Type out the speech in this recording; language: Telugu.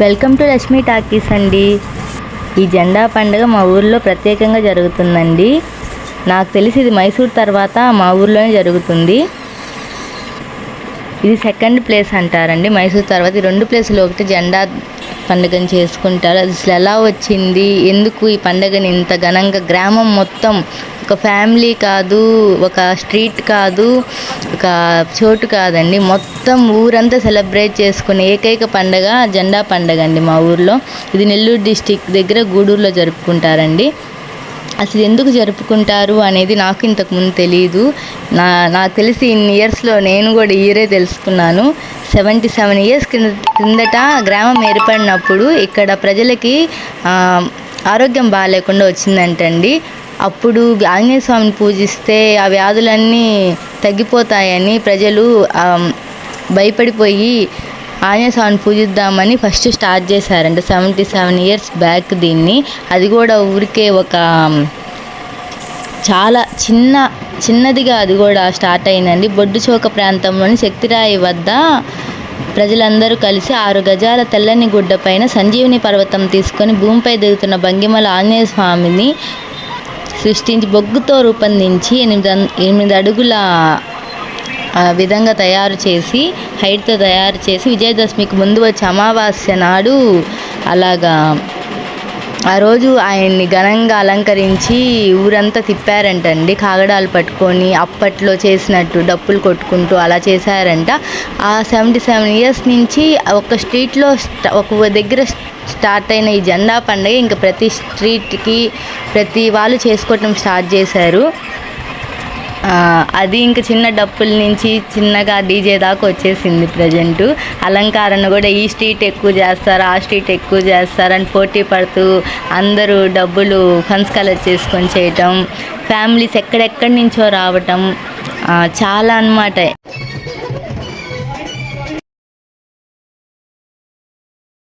వెల్కమ్ టు లక్ష్మీ టాకీస్ అండి. ఈ జెండా పండుగ మా ఊర్లో ప్రత్యేకంగా జరుగుతుందండి. నాకు తెలిసి ఇది మైసూర్ తర్వాత మా ఊర్లోనే జరుగుతుంది. ఇది సెకండ్ ప్లేస్ అంటారండి. మైసూర్ తర్వాత ఈ రెండు ప్లేసులు ఒకటి జెండా పండుగను చేసుకుంటారు. అది అసలు ఎలా వచ్చింది? ఎందుకు ఈ పండుగని ఇంత ఘనంగా గ్రామం మొత్తం ఒక ఫ్యామిలీ కాదు ఒక స్ట్రీట్ కాదు ఒక చోటు కాదండి. మొత్తం ఊరంతా సెలబ్రేట్ చేసుకునే ఏకైక పండగ జెండా పండగ అండి మా ఊర్లో. ఇది నెల్లూరు డిస్టిక్ దగ్గర గూడూరులో జరుపుకుంటారండి. అసలు ఎందుకు జరుపుకుంటారు అనేది నాకు ఇంతకుముందు తెలియదు నా నాకు తెలిసి ఇన్ని ఇయర్స్లో నేను కూడా ఇయరే తెలుసుకున్నాను. సెవెంటీ సెవెన్ ఇయర్స్ కింద కిందట గ్రామం ఏర్పడినప్పుడు ఇక్కడ ప్రజలకి ఆరోగ్యం బాగాలేకుండా వచ్చిందంటండి. అప్పుడు ఆంజనేయ స్వామిని పూజిస్తే ఆ వ్యాధులన్నీ తగ్గిపోతాయని ప్రజలు భయపడిపోయి ఆంజనేయ స్వామిని పూజిద్దామని ఫస్ట్ స్టార్ట్ చేశారంట సెవెంటీ సెవెన్ ఇయర్స్ బ్యాక్ దీన్ని. అది కూడా ఊరికే ఒక చాలా చిన్న చిన్నదిగా అది కూడా స్టార్ట్ అయిందండి. బొడ్డు చౌక ప్రాంతంలోని శక్తిరాయి వద్ద ప్రజలందరూ కలిసి ఆరు గజాల తెల్లని గుడ్డపైన సంజీవిని పర్వతం తీసుకొని భూమిపై దిగుతున్న భంగిమల ఆంజనేయ స్వామిని సృష్టించి బొగ్గుతో రూపొందించి ఎనిమిది ఎనిమిది అడుగుల విధంగా తయారు చేసి హైట్తో తయారు చేసి విజయదశమికి ముందు వచ్చే అమావాస్య నాడు అలాగా ఆ రోజు ఆయన్ని ఘనంగా అలంకరించి ఊరంతా తిప్పారంటండి. కాగడాలు పట్టుకొని అప్పట్లో చేసినట్టు డప్పులు కొట్టుకుంటూ అలా చేశారంట. ఆ సెవెంటీ సెవెన్ ఇయర్స్ నుంచి ఒక స్ట్రీట్లో ఒక దగ్గర స్టార్ట్ అయిన ఈ జెండా పండుగ ఇంకా ప్రతి స్ట్రీట్కి ప్రతి వాళ్ళు చేసుకోవటం స్టార్ట్ చేశారు. అది ఇంకా చిన్న డప్పుల నుంచి చిన్నగా డీజే దాకా వచ్చేసింది ప్రజెంట్. అలంకారణ కూడా ఈ స్ట్రీట్ ఎక్కువ చేస్తారు ఆ స్ట్రీట్ ఎక్కువ చేస్తారు అని పోటీ పడుతూ అందరూ డబ్బులు ఫండ్స్ కలెక్ట్ చేసుకొని చేయటం ఫ్యామిలీస్ ఎక్కడెక్కడి నుంచో రావటం చాలా అన్నమాట.